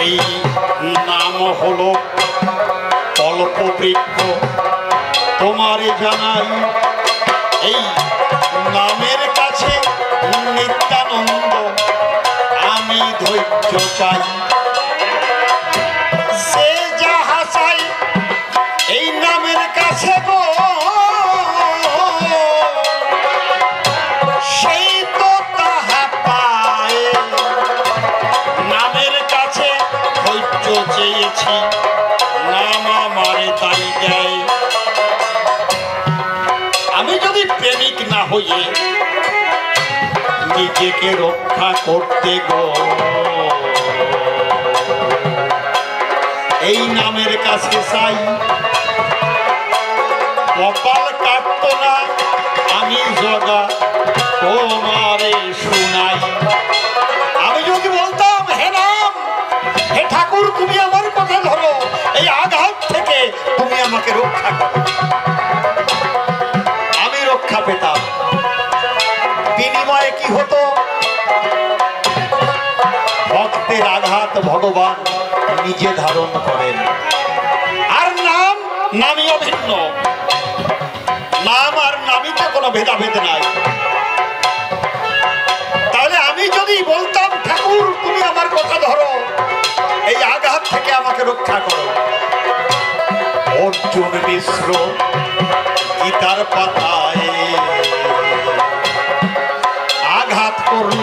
এই নাম হল কল্পবৃক্ষ তোমারে জানাই এই নামের কাছে নিত্যানন্দ। আমি ধৈর্য চাই। হইয়ে নিজেকে রক্ষা করতে গো। এই নামের কাছে চাই, কপাল কাটত না, আমি জগা তোমারে শুনাই। আমি যদি বলতাম, হে নাম হে ঠাকুর, তুমি আমার কথা ধরো, এই আঘাত থেকে তুমি আমাকে রক্ষা করো। হতো ভক্তের আঘাত ভগবান নিজে ধারণ করেন। আর নাম, নামই অভিন্ন। নাম আর নামিতে কোনো ভেদাভেদ নাই। তাহলে আমি যদি বলতাম, ঠাকুর, তুমি আমার কথা ধরো। এই আঘাত থেকে আমাকে রক্ষা করো। অর্জুন মিশ্র গীতার পাতায়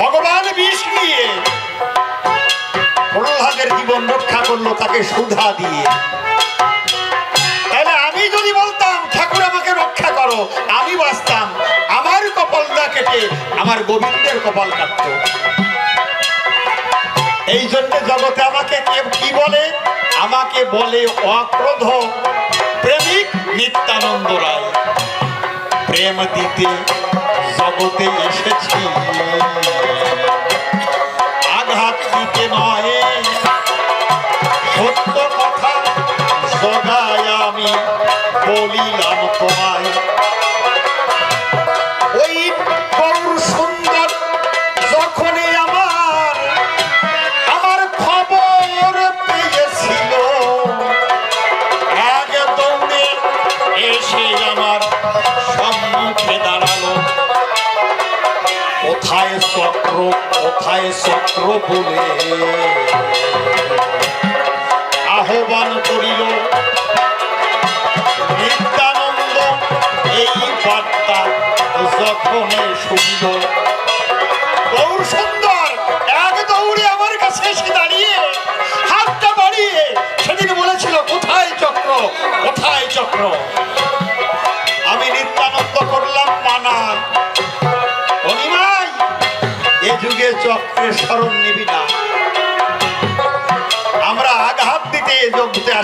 ভগবান বিষ নিয়ে প্রহ্লাদের জীবন রক্ষা করল, তাকে সুধা দিয়ে। তাহলে আমি যদি বলতাম, ঠাকুর আমাকে রক্ষা করো আমি বাঁচতাম। আমার কপালটা কেটে আমার গোবিন্দের কপাল কাটতো। এই জন্য জগতে আমাকে কি বলে? আমাকে বলে অক্রোধ, প্রেমিক নিত্যানন্দ রায়। প্রেম দিতে জগতে এসেছি। আঘাত দিতে নয়। সত্য কথা সদায় আমি বলিলাম। বলে আহ্বান করিল নিত্যানন্দ এই বার্তা যখন শুনল।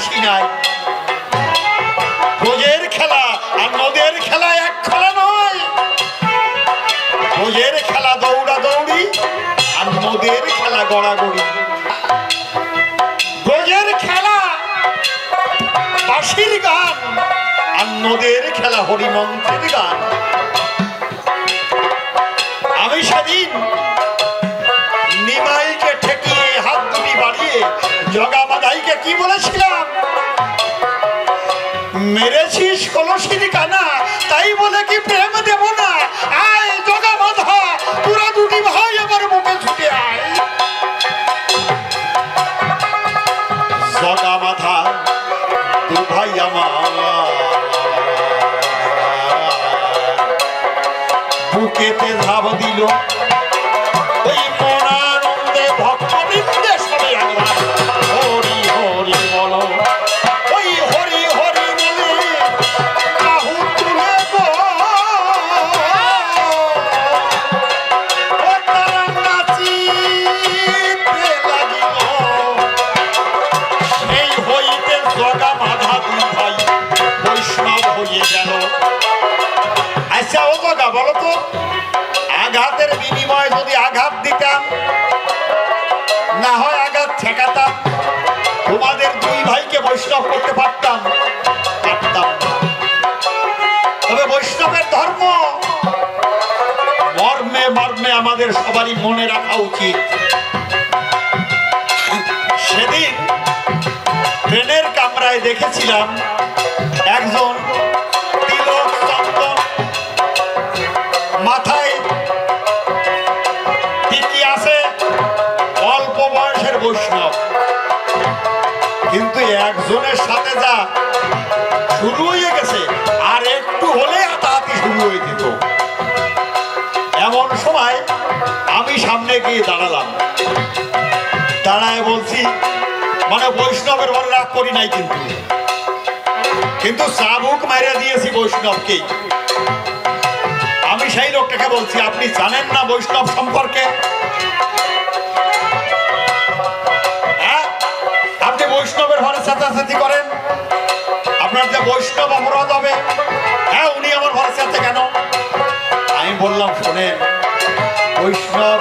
জগতে নাই। রোজের খেলা আর নদের খেলা এক খেলা নয়। রোজের খেলা দৌড়া দৌড়ি আর নদের খেলা গড়াগড়ি। রোজের খেলা বাঁশির গান আর নদের খেলা হরিমন্ত্রের মেরেছিস কলসির কানা, তাই বলে কি প্রেম দেব না? আয় জগা বাধা তোরা দুটি ভাই আমার বুকে ছুটে আয়। জগা বাধা, দু ভাই আমার। বুকেতে ধাব দিল বিনিময়ে যদি আঘাত দিতাম, না হয় আঘাত ঠেকাতাম, তোমাদের দুই ভাইকে বৈষ্ণব করতে পারতাম তবে বৈষ্ণবের ধর্ম, মর্মে মর্মে আমাদের সবারই মনে রাখা উচিত। সেদিন ট্রেনের কামরায় দেখেছিলাম একজন গিয়ে দাঁড়ালাম। দাঁড়ায় বলছি মানে বৈষ্ণবের বলে রাগ করি নাই কিন্তু। কিন্তু চাবুক মারিয়া দিয়েছি বৈষ্ণবকেই আমি সেই লোকটাকে বলছি, আপনি জানেন না বৈষ্ণব সম্পর্কে? হ্যাঁ? আপনি বৈষ্ণবের ঘরে চেঁচাচেঁচি করেন? আপনার যে বৈষ্ণব অপরাধ হবে হ্যাঁ উনি আমার ঘরে চেঁচে কেন? আমি বললাম, শোনেন, বৈষ্ণব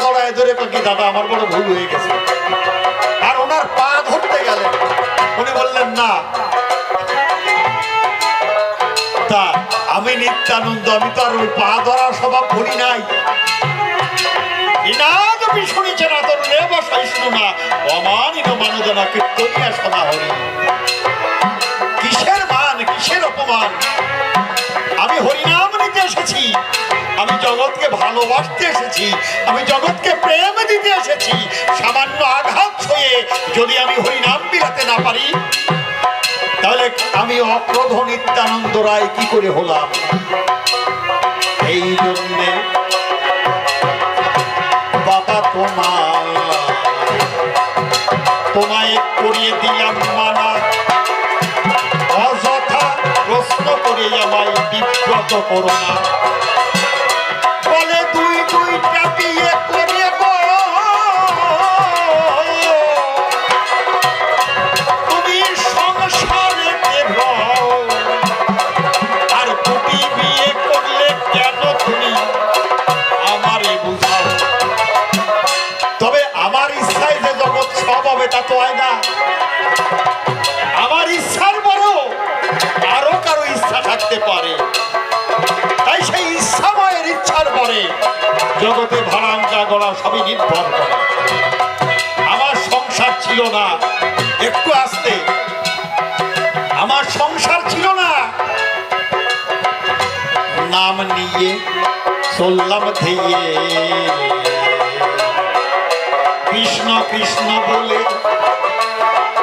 জড়ায় ধরে কি দাদা, আমার বড় ভুল হয়ে গেছে। আর ওনার পা ধরতে গেলেন উনি বললেন, না। তা আমি নিত্যানন্দ, আমি তো আর ওই পা ধরার স্বভাব করি নাই। আমি হরিনাম নিতে এসেছি। আমি জগৎকে ভালোবাসতে এসেছি, আমি জগৎকে প্রেম দিতে এসেছি, সামান্য আঘাত ছুঁয়ে যদি আমি হরিনাম বিলাতে না পারি, তাহলে আমি অক্রোধ নিত্যানন্দ রায় কি করে হলাম? এই জন্যে বাবা তোমার তোমায় করিয়ে দিলাম মানা অযথা প্রশ্ন করে আমায় বিব্রত করো না। চললাম ধেয়ে। কৃষ্ণ কৃষ্ণ বলে,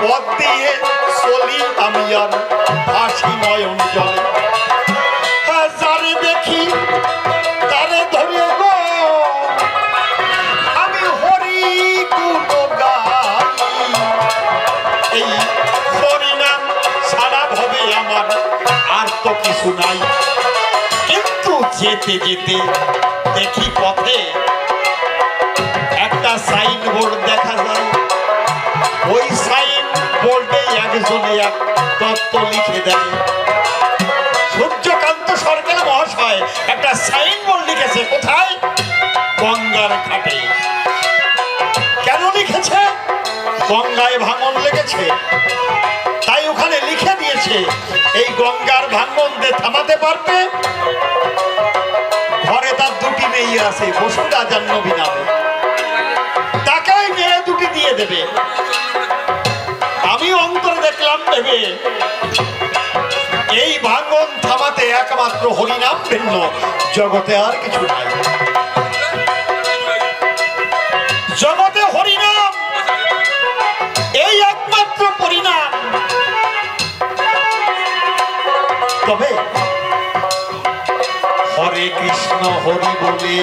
পথ দিয়ে চলি আমি আর ভাসি নয়ন জলে। হাজার দেখি কিন্তু যেতে দেখি পথে একটা সাইন বোর্ড দেখা যায়। ওই সাইন বোর্ডে একজনে এক তত্ত্ব লিখে দেয়। সূর্যকান্ত সরকার মহাশয় একটা সাইন বোর্ড লিখেছে, কোথায়? গঙ্গার ঘাটে। কেন লিখেছে? গঙ্গায় ভাঙন লেগেছে। তাই ওখানে লিখে দিয়েছে, এই গঙ্গার ভাঙনদের থামাতে পারবে? মেয়ে আছে বসুন রাজার নবী নামে। তাকে মেয়ে দুটি দিয়ে দেবে। আমি অন্তরে দেখলাম, দেবে। এই ভাঙন থামাতে একমাত্র হরিনাম ভিন্ন, জগতে আর কিছু নাই। জগতে হরে বলে।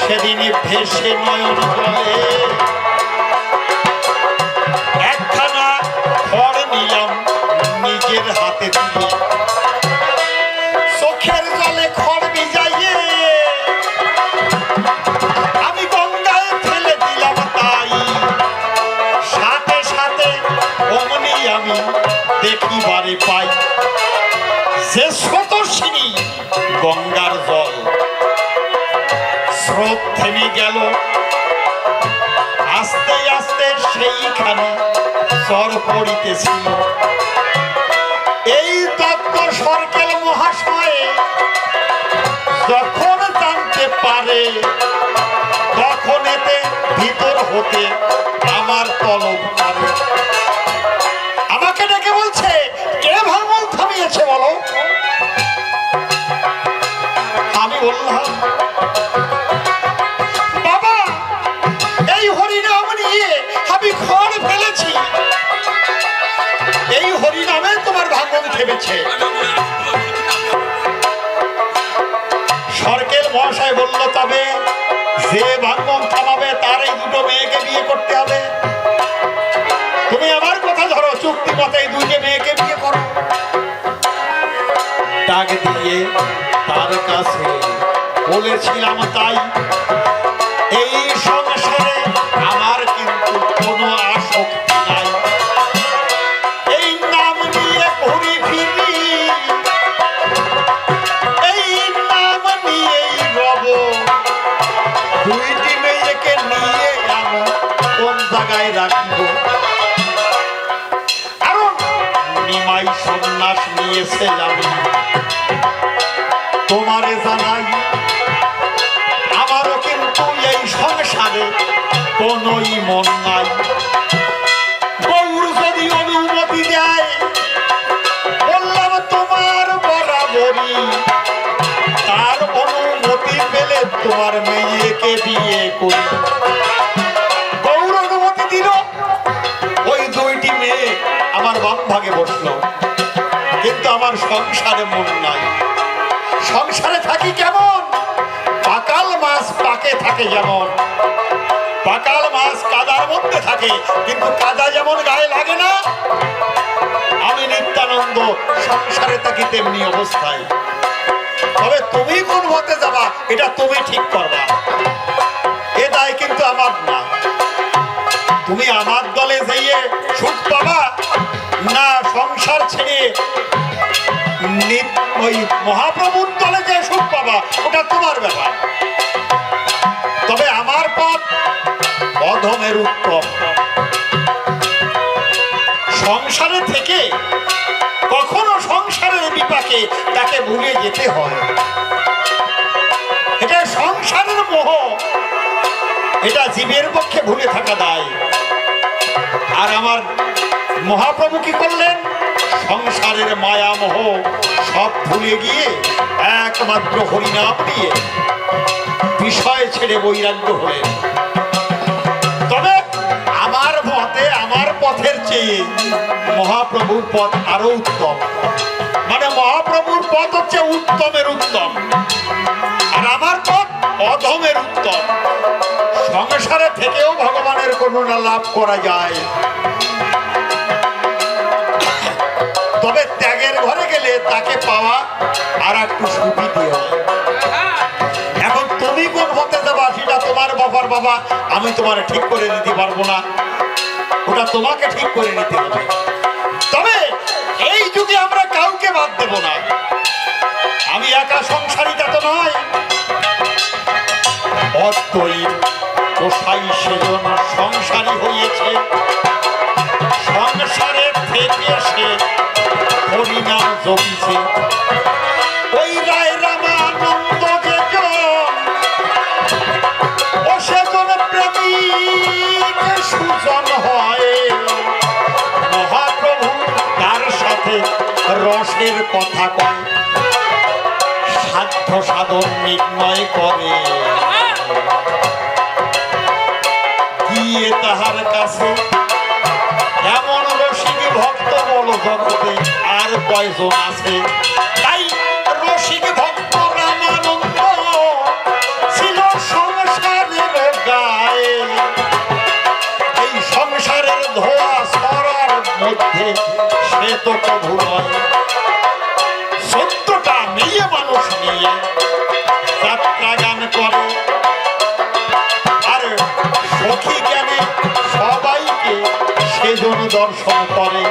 সেদিন ভেসে নয়ন চর এই তত্ত্ব সরকেল মহাশয় যখন জানতে পারে, তখন এতে ভিতর হতে আমার তলব পারে। আমাকে ডেকে বলছে, কে ভাঙল থামিয়েছে বলো? আমি বললাম থেমেছে সরকেল মহাশয় বলল, তবে যে ভাঙন থামাবে তার এই দুটো মেয়েকে বিয়ে করতে হবে। তুমি আমার কথা ধরো, চুক্তি মতে এই দুইটা মেয়েকে বিয়ে করো। ডাক দিয়ে তার কাছে বলেছিলাম তাই কোনোই মন নাই। যদি অনুমতি বললাম, তোমার বরাবরই। তার অনুমতি পেলে তোমার মেয়েকে বিয়ে করি। গৌর অনুমতি দিল। ওই দুইটি মেয়ে আমার বাম ভাগে বসল। কিন্তু আমার সংসারে মন নাই। সংসারে থাকি কেমন? পাকাল মাছ পাকে থাকে যেমন। পাকাল মাছ কাদার মধ্যে থাকে, কিন্তু কাদা যেমন গায়ে লাগে না, আমি নিত্যানন্দ সংসারে থাকি তেমনি অবস্থায়। তবে তুমি কোন মতে যাবা, এটা তুমি ঠিক করবা। এ দায় কিন্তু আমার না। তুমি আমার দলে যাইয়ে সুখ পাবা, না সংসার ছেড়ে ওই মহাপ্রভুর দলে যে সুখ পাবা, ওটা তোমার ভুলে যেতে হয়। এটা সংসারের মোহ। এটা জীবের পক্ষে ভুলে থাকা দায়। আর আমার মহাপ্রভু কি করলেন? সংসারের মায়া মোহ সব ভুলে গিয়ে একমাত্র হরিনাম দিয়ে বিষয় ছেড়ে বৈরাগ্য হলেন। তবে আমার মতে আমার পথের চেয়ে মহাপ্রভুর পথ আরও উত্তম। মানে মহাপ্রভুর পথ হচ্ছে উত্তমের উত্তম। আর আমার পথ অধমের উত্তম। সংসারে থেকেও ভগবানের করুণা লাভ করা যায়। তবে ত্যাগের ঘরে গেলে তাকে পাওয়া আর একটু সুবিধে এখন তুমি কোন হতে দেবা সেটা তোমার বাবার বাবা, আমি তোমার ঠিক করে নিতে পারব না। ওটা তোমাকে ঠিক করে নিতে হবে। বাদ দেব না। আমি একা সংসারিতা তো নয়। অদ্বৈ কোষাই সেজন সংসারী হয়েছে সংসারে থেকে সে হরিনাম জমিছে। ওই রায় রামানন্দ যেজন ও সুজন হয়। রসের কথা কয়। সাধ্য সাধন নির্ণয় করে। গিয়ে তাহার কাছে এমন রসিক ভক্ত বল জগতে আর কয়জন আছে? তাই রসিক ভক্ত রামানন্দ ছিল সংসারের গায়ে। এই সংসারের ধোয়া সরার মধ্যে পারে তো কভু সত্যটা নিয়ে মানুষ নিয়ে যাত্রা গান করো। আর সখী জ্ঞানে সবাইকে সেজন দর্শন করে।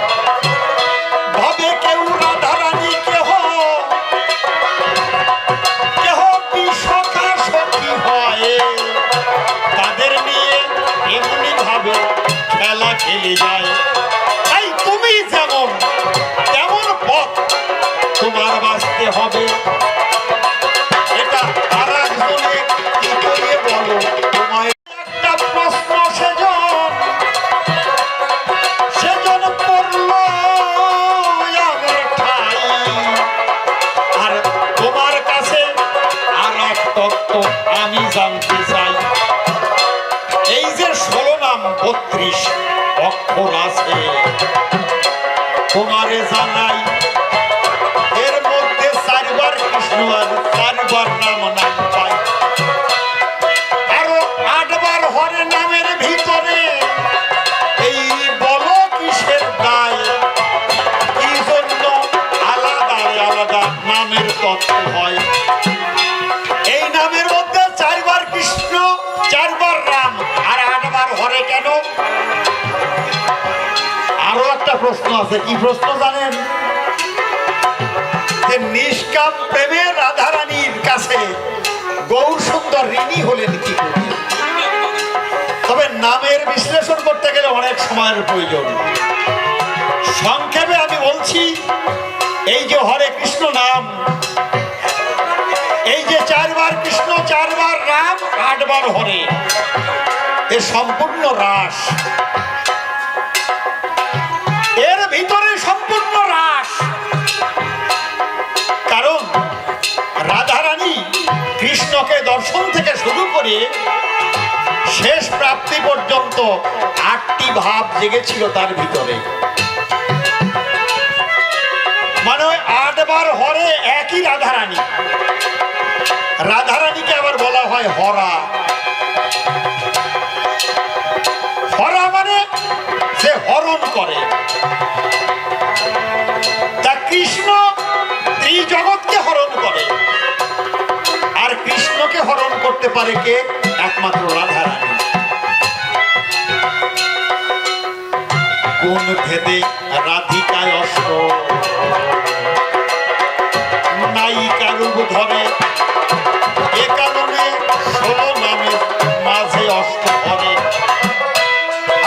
তোমারে জানাই এর আছে কি প্রশ্ন জানেন? যে নিষ্কাম প্রেমে রাধারানীর কাছে গৌর সুন্দর ঋণী হলেন কি তবে নামের বিশ্লেষণ করতে গেলে অনেক সময়ের প্রয়োজন। সংক্ষেপে আমি বলছি, এই যে হরে কৃষ্ণ নাম, এই যে চারবার কৃষ্ণ, চারবার রাম, আটবার হরে, এ সম্পূর্ণ রাস। দর্শন থেকে শুরু করে শেষ প্রাপ্তি পর্যন্ত আটটি ভাব জেগেছিল তার ভিতরে। মানে আটবার হরে একই রাধারানী। রাধারানীকে আবার বলা হয় হরা। হরা মানে সে হরণ করে। তা কৃষ্ণ এই জগৎকে হরণ করে। করতে পারে কে? একমাত্র রাধারানী কোন ভেদে রাধিকায় অস্ত্র ধরে এ কারণে ষোলো মাঝে অস্ত্র ধরে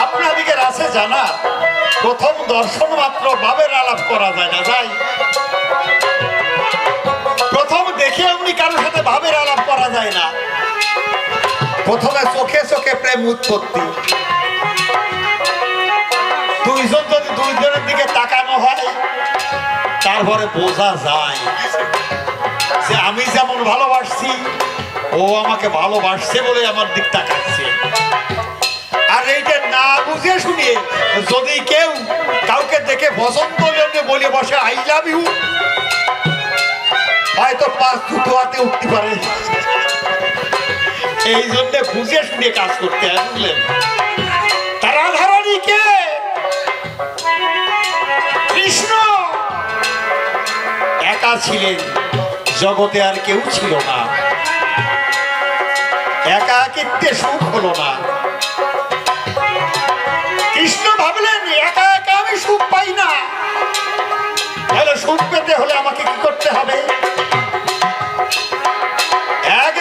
আপনাদিকে আছে জানা? প্রথম দর্শন মাত্র বাবের আলাপ করা যায় না, যাই। প্রথম দেখে এমনি কারোর সাথে ভাবের আলাপ করা যায় না। প্রথমে চোখে চোখে প্রেম উৎপত্তি। দুইজন যদি দুইজনের দিকে তাকানো হয়, তারপরে বোঝা যায় যে আমি যেমন ভালোবাসছি, ও আমাকে ভালোবাসছে বলে আমার দিক তাকাচ্ছে। আর এইটা না বুঝে শুনিয়ে যদি কেউ কাউকে দেখে পছন্দ বলে বসে আই লাভ ইউ হয়তো পাঁচ দুটো হাতে উঠতে পারে। এই জন্য বুঝে শুনে কাজ করতে বুঝলেন তারা ধারণী কে? কৃষ্ণ! একা ছিলেন, জগতে আর কেউ ছিল না। একা একাকিত্বে সুখ হলো না। কৃষ্ণ ভাবলেন, একা একা আমি সুখ পাই না। তাহলে সুখ পেতে হলে আমাকে কি করতে হবে?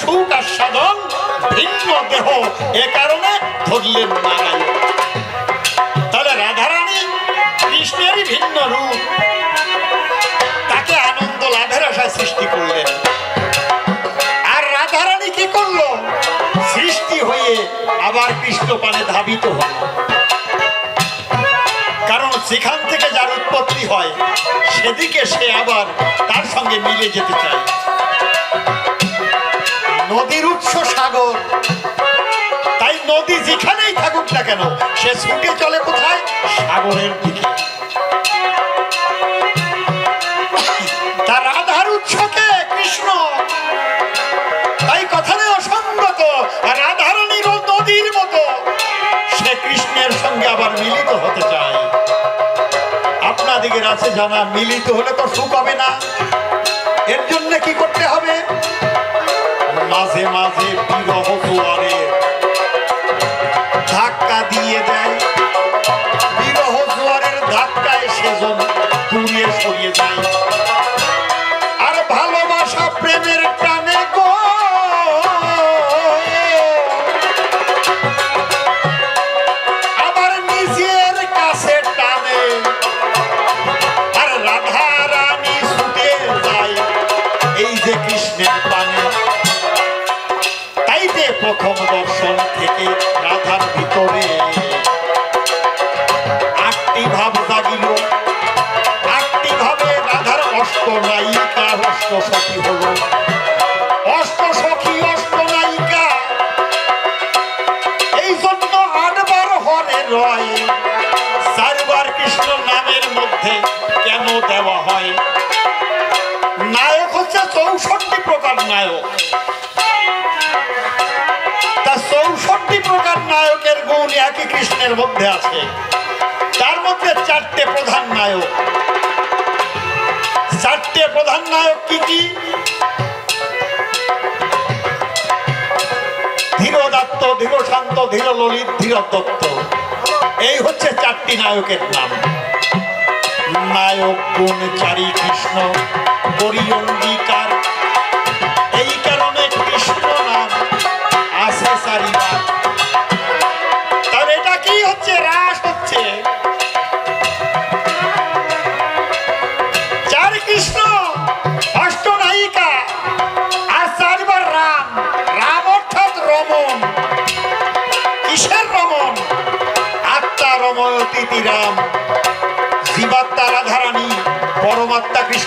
সুখ আস্বাদন ভিন্ন দেহ এ কারণে ধরলেন নারায়ণ। তাহলে রাধারানী কৃষ্ণেরই ভিন্ন রূপ। তাকে আনন্দ লাভের আশায় সৃষ্টি করলেন। আর রাধারানী কি করল? সৃষ্টি হয়ে আবার কৃষ্ণ পানে ধাবিত হল। কারণ সেখান থেকে যার উৎপত্তি হয়, সেদিকে সে আবার তার সঙ্গে মিলে যেতে চায়। নদীর উৎস সাগর। তাই নদী যেখানেই থাকুক না কেন, সে ছুটে চলে কোথায়? সাগরের দিকে। তার রাধার উৎসকে কৃষ্ণ। তাই কথানে অসঙ্গত রাধারানীর নদীর মতো। সে কৃষ্ণের সঙ্গে আবার মিলিত হতে চায়। আপনাদিকের আছে জানা, মিলিত হলে তো সুখ হবে না। এর জন্য কি করতে চারবার কৃষ্ণ নামের মধ্যে কেন দেওয়া হয়? নায়ক হচ্ছে চৌষট্টি প্রকার নায়ক। তা চৌষট্টি প্রকার নায়কের গুণ একই কৃষ্ণের মধ্যে আছে। তার মধ্যে চারটে প্রধান নায়ক। চারটে প্রধান নায়ক কি কি? ধীর দত্ত ধীর শান্ত ধীর ললিত ধীর দত্ত এই হচ্ছে চারটি নায়কের নাম। নায়ক গুণ চারি কৃষ্ণ করি অঙ্গীকার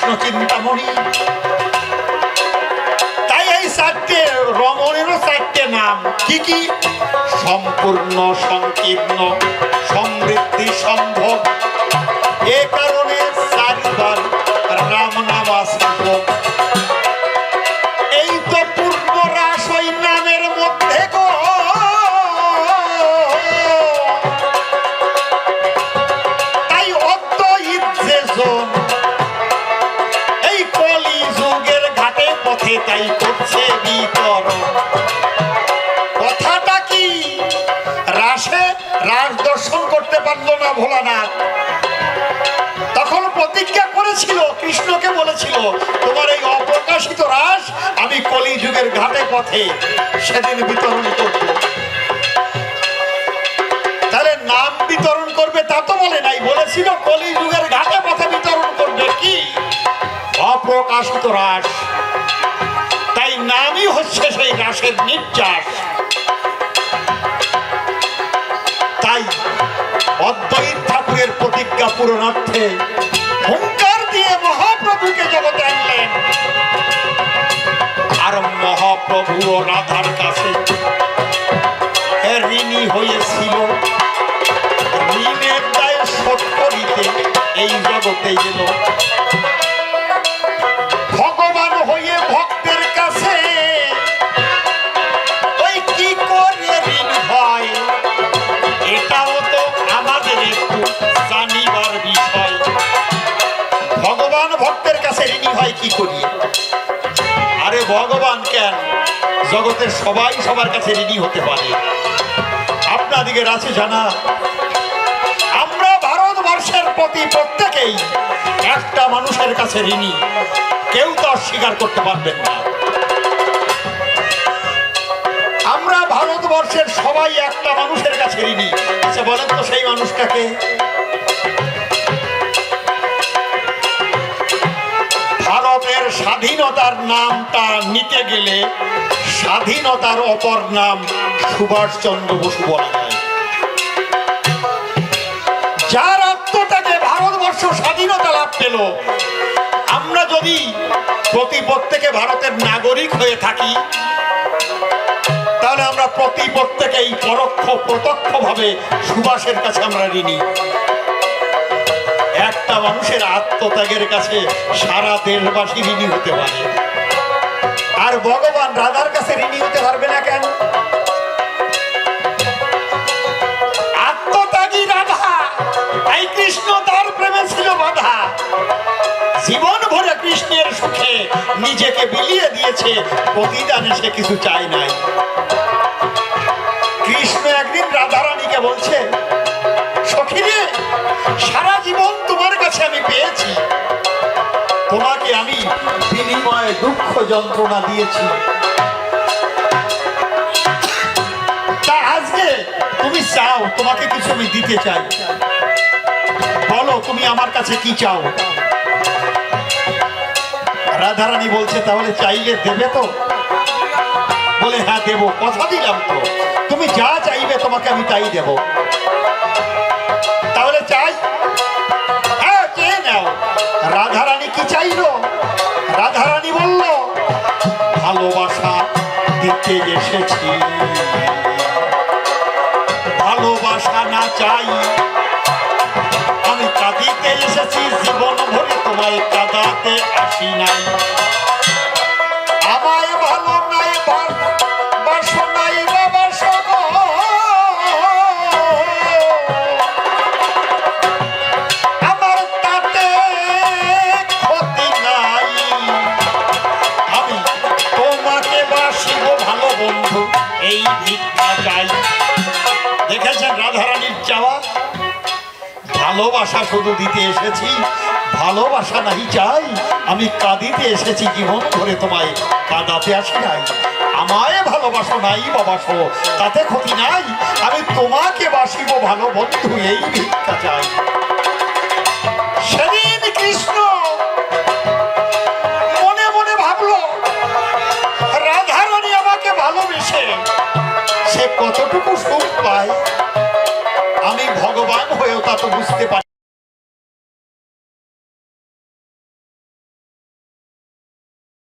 কৃষ্ণ চিন্তামণি। তাই এই চারটে রমণেরও চারটে নাম। কি কি? সম্পূর্ণ, সংকীর্ণ, সমৃদ্ধি সম্ভব এ কারণে চারিবার রাম নাম আসব করতে পারল না ভোলানাথ। তখন প্রতিজ্ঞা করেছিল, কৃষ্ণকে বলেছিল, তোমার এই অপ্রকাশিত রাস আমি কলি যুগের ঘাটে পথে সেদিন বিতরণ করব। তাহলে নাম বিতরণ করবে তা তো বলে নাই, বলেছিল কলি যুগের ঘাটে পথে বিতরণ করবে কি? অপ্রকাশিত রাস। তাই নামই হচ্ছে সেই রাসের নির্যাস। তাই অদ্বৈত ঠাকুরের প্রতিজ্ঞা পূরণার্থে হুঙ্কার দিয়ে মহাপ্রভুকে জগতে আনলেন। আর মহাপ্রভু ও রাধার কাছে ঋণী হয়েছিল। ঋণের দায় শোধ করিতে এই জগতে এলো। জগতের সবাই সবার কাছে ঋণী হতে পারে। আপনাদিকের আছে জানা। আমরা ভারতবর্ষের প্রতি প্রত্যেকেই একটা মানুষের কাছে ঋণী। কেউ তো অস্বীকার করতে পারবেন না। আমরা ভারতবর্ষের সবাই একটা মানুষের কাছে ঋণী। আচ্ছা বলেন তো সেই মানুষটাকে। ভারতের স্বাধীনতার নামটা নিতে গেলে স্বাধীনতার অপর নাম সুভাষচন্দ্র বসু বলা যায় যার আত্মটাকে ভারতবর্ষ স্বাধীনতা লাভ পেল, আমরা যদি প্রতি প্রত্যেকে ভারতের নাগরিক হয়ে থাকি, তাহলে আমরা প্রতি প্রত্যেকেই পরোক্ষ হবে সুভাষের কাছে আমরা ঋণী। একটা মানুষের আত্মত্যাগের কাছে সারা দেশবাসী ঋণী হতে পারে। আর ভগবান রাধার কাছে ঋণী হতে পারবে না কেন? আত্মত্যাগী রাধা, তাই কৃষ্ণ তার প্রেমে ছিল বাধা। জীবন ভরে কৃষ্ণের সুখে নিজেকে বিলিয়ে দিয়েছে, প্রতিদানে সে কিছু চায় নাই। কৃষ্ণ একদিন রাধারানীকে বলছে সখিরে, সারা জীবন তোমার কাছে আমি পেয়েছি। তোমাকে আমি বিনিময়ে দুঃখ যন্ত্রণা দিয়েছি। তা আজকে তুমি চাও, তোমাকে কিছু আমি দিতে চাই। বলো, তুমি আমার কাছে কি চাও? রাধারানী বলছে, তাহলে চাইলে দেবে তো? বলে হ্যাঁ দেব, কথা দিলাম তো। তুমি যা চাইবে, তোমাকে আমি তাই দেব। তাহলে চাই? হ্যাঁ কে নাও। রাধারানী কি চাইলো? রাধারানী বলল, ভালোবাসা দিতে এসেছি। ভালোবাসা না চাই। আমি কাঁদিতে এসেছি, জীবন ভরে তোমায় কাঁদাতে আসি নাই। ভালোবাসা শুধু দিতে এসেছি। ভালোবাসা নাই চাই। আমি কাঁদিতে এসেছি জীবন ধরে তোমায়। কাঁদাতে আসি নাই। আমায় ভালোবাসো নাই বাবাসো তাতে ক্ষতি নাই। আমি তোমাকে বাসিব ভালো বন্ধু, এই ভিক্ষা চাই। সেদিন কৃষ্ণ মনে মনে ভাবলো, রাধারানী আমাকে ভালোবেসে সে কতটুকু সুখ পায়। ভগবান হয়েও তা তো বুঝতে পারি।